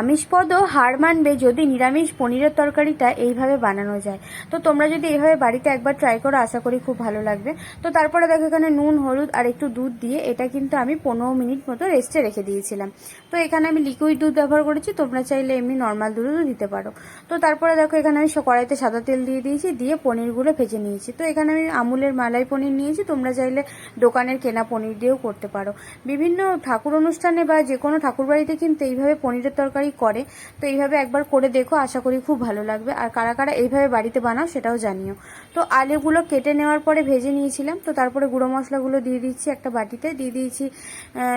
আমিষপদও হার মানবে যদি নিরামিষ পনিরের তরকারিটা এইভাবে বানানো যায়। তো তোমরা যদি এইভাবে বাড়িতে একবার ট্রাই করো, আশা করি খুব ভালো লাগবে। তো তারপরে দেখো এখানে নুন, হলুদ আর একটু দুধ দিয়ে এটা কিন্তু আমি পনেরো মিনিট মতো রেস্টে রেখে দিয়েছিলাম। তো এখানে আমি লিকুইড দুধ ব্যবহার করেছি, তোমরা চাইলে এমনি নর্মাল দুধও দিতে পারো। তো তারপরে দেখো এখানে আমি কড়াইতে সাদা তেল দিয়ে দিয়েছি, দিয়ে পনিরগুলো ভেজে নিয়েছি। তো এখানে আমি আমুলের মালাই পনির নিয়েছি, তোমরা চাইলে দোকানের কেনা পনির দিয়েও করতে পারো। বিভিন্ন ঠাকুর অনুষ্ঠানে বা যে কোনো ঠাকুর বাড়িতে কিন্তু এইভাবে পনিরের তরকারি করে। তো এইভাবে একবার করে দেখো, আশা করি খুব ভালো লাগবে। আর কারা কারা এইভাবে বাড়িতে বানাও সেটাও জানিও। তো আলুগুলো কেটে নেওয়ার পরে ভেজে নিয়েছিলাম। তো তারপরে গুঁড়ো মশলাগুলো দিয়ে দিচ্ছি একটা বাটিতে। দিয়ে দিয়েছি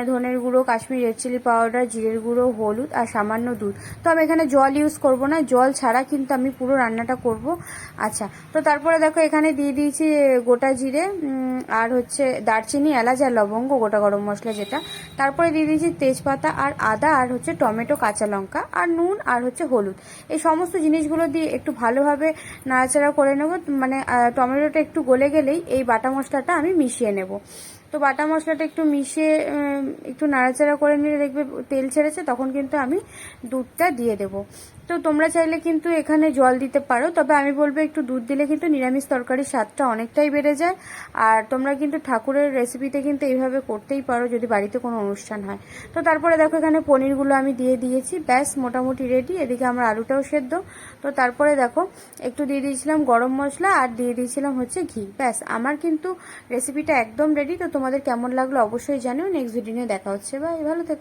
ধনের গুঁড়ো, কাশ্মীর রেড চিলি পাউডার জিরের গুঁড়ো, হলুদ আর সামান্য দুধ। তো আমি এখানে জল ইউজ করব না, জল ছাড়া কিন্তু আমি পুরো রান্নাটা করব। আচ্ছা তো তারপরে দেখো এখানে দিয়ে দিয়েছি গোটা জিরে আর হচ্ছে দারচিনি, এলাচ আর লবঙ্গ, গোটা গরম মশলা যেটা। তারপরে দিয়ে দিয়েছি তেজপাতা আর আদা আর হচ্ছে টমেটো কাঁচা লঙ্কা আর নুন আর হচ্ছে হলুদ। এই সমস্ত জিনিসগুলো দিয়ে একটু ভালোভাবে নাড়াচাড়া করে নেব। মানে টমেটোটা একটু গলে গেলেই এই বাটা মশলাটা আমি মিশিয়ে নেব। তো বাটা মশলাটা একটু মিশিয়ে একটু নাড়াচাড়া করে নিলে দেখবে তেল ছেড়েছে, তখন কিন্তু আমি দুধটা দিয়ে দেব। তো তোমরা চাইলে কিন্তু এখানে জল দিতে পারো, তবে আমি বলব একটু দুধ দিলে কিন্তু নিরামিষ তরকারির স্বাদটা অনেকটাই বেড়ে যায়। আর তোমরা কিন্তু ঠাকুরের রেসিপিতে কিন্তু এইভাবে করতেই পারো যদি বাড়িতে কোনো অনুষ্ঠান হয়। তো তারপরে দেখো এখানে পনিরগুলো আমি দিয়ে দিয়েছি। ব্যাস, মোটামুটি রেডি এদিকে আমার আলুটাও সেদ্ধ। তো তারপরে দেখো, একটু দিয়ে দিয়েছিলাম গরম মশলা আর দিয়ে দিয়েছিলাম হচ্ছে ঘি। ব্যাস, আমার কিন্তু রেসিপিটা একদম রেডি তো তোমাদের কেমন লাগল অবশ্যই জানিও। নেক্সট ভিডিও দেখা হচ্ছে। বা ভালো থেকো।